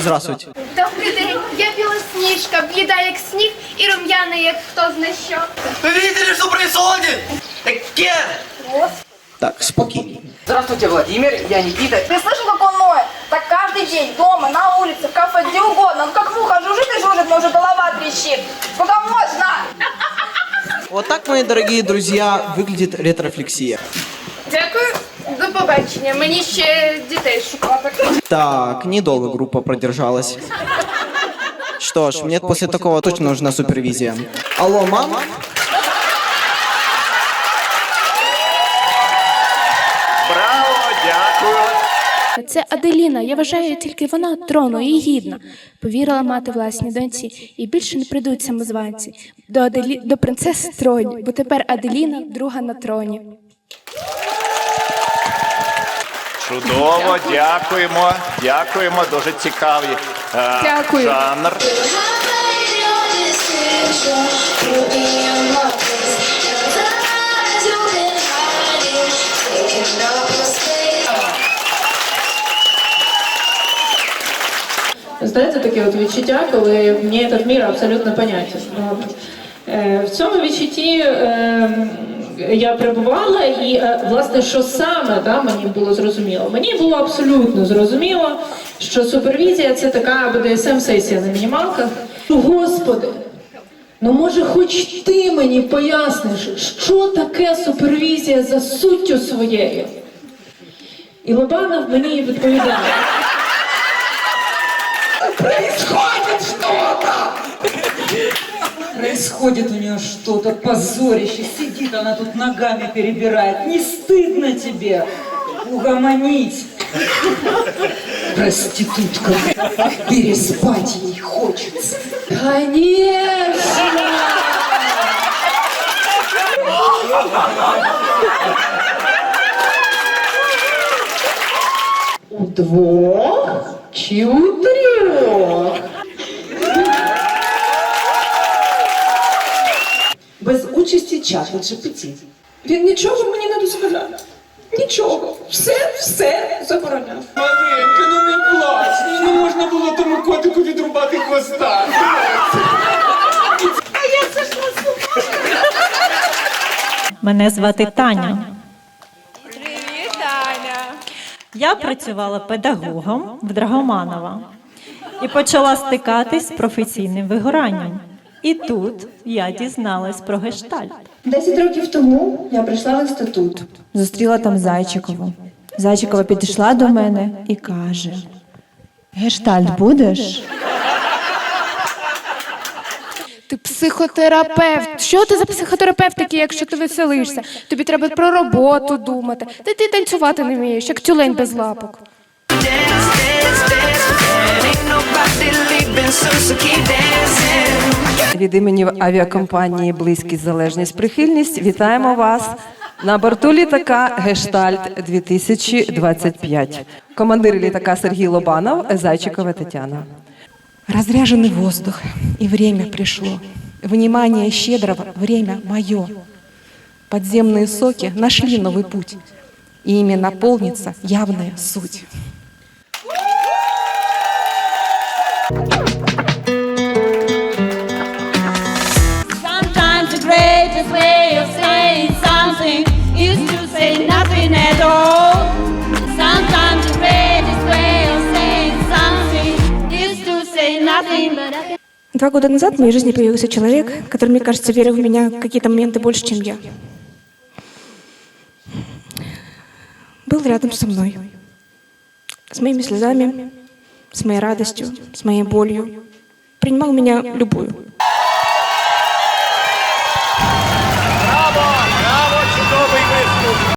Здравствуйте. Добрий день, я білосніжка, бліда як сніг і рум'яний, як хто зна що. Вы видели, что происходит? Так Кен! Так, спокійно. Здравствуйте, Владимир, я Никита. Ты слышал, как он ноет? Так каждый день, дома, на улице, в кафе, где угодно. Ну как муха жужжит и жужжит, мне уже голова трещит. Сколько можно? Вот так, мои дорогие друзья, выглядит ретрофлексия. Побачення. Мені ще дітей шукати. Так, недолго группа продержалась. Что ж, мне после такого точно нужна супервизия. Алло, мама? Браво, дякую. Це Аделіна. Я вважаю, тільки вона трону і гідна. Повірила мати власній доньці, і більше не прийдуть самозванці до Аделі... до принцеси троні, бо тепер Аделіна друга на троні. Чудово, дякуємо. Дякуємо, дуже цікавий е, Дякую. жанр. Знаєте, таке от відчуття, коли мені цей мір абсолютно понятен. В цьому відчутті е, я перебувала, і е, власне, що саме да, мені було зрозуміло? Мені було абсолютно зрозуміло, що супервізія це така БДСМ-сесія на мінімалках. Ну, Господи, ну може, хоч ти мені поясниш, що таке супервізія за суттю своєю? І Лобанов мені відповідає. Происходит у нее что-то позорище. Сидит она тут ногами перебирает. Не стыдно тебе угомонить. Проститутка. Переспать ей хочется. Конечно! У двох чи у трьох? Без участі чату GPT. Він нічого мені не дозволяє. Нічого. Все, все забороняв. Маленька, ну не плач, ну не можна було тому котику відрубати хвоста. А я склала. Мене звати Таня. Привіт, Таня. Я працювала педагогом в Драгоманова і почала стикатись з професійним вигоранням. І тут я дізналась про гештальт. Десять років тому я прийшла в інститут. Зустріла там Зайчикову. Зайчикова підійшла до мене і каже: Гештальт будеш? Ти психотерапевт. Що ти за психотерапевт такий, якщо ти веселишся? Тобі треба про роботу думати. Та ти танцювати не вмієш, як тюлень без лапок. Від імені авіакомпанії Близькість залежність прихильність вітаємо вас на борту літака Гештальт 2025. Командир літака Сергій Лобанов, Зайчикова Тетяна. Разряженный воздух, и время пришло. Внимание щедрого, время мое. Подземные соки нашли новый путь. И ими наполнится явная суть. Greatest way of saying something is to say nothing at all. Sometimes the greatest way of saying something is to say nothing but Два года назад в моей жизни появился человек, который, мне кажется, верил в меня в какие-то моменты больше, чем я. Был рядом со мной. С моими слезами, с моей радостью, с моей болью. Принимал меня любую.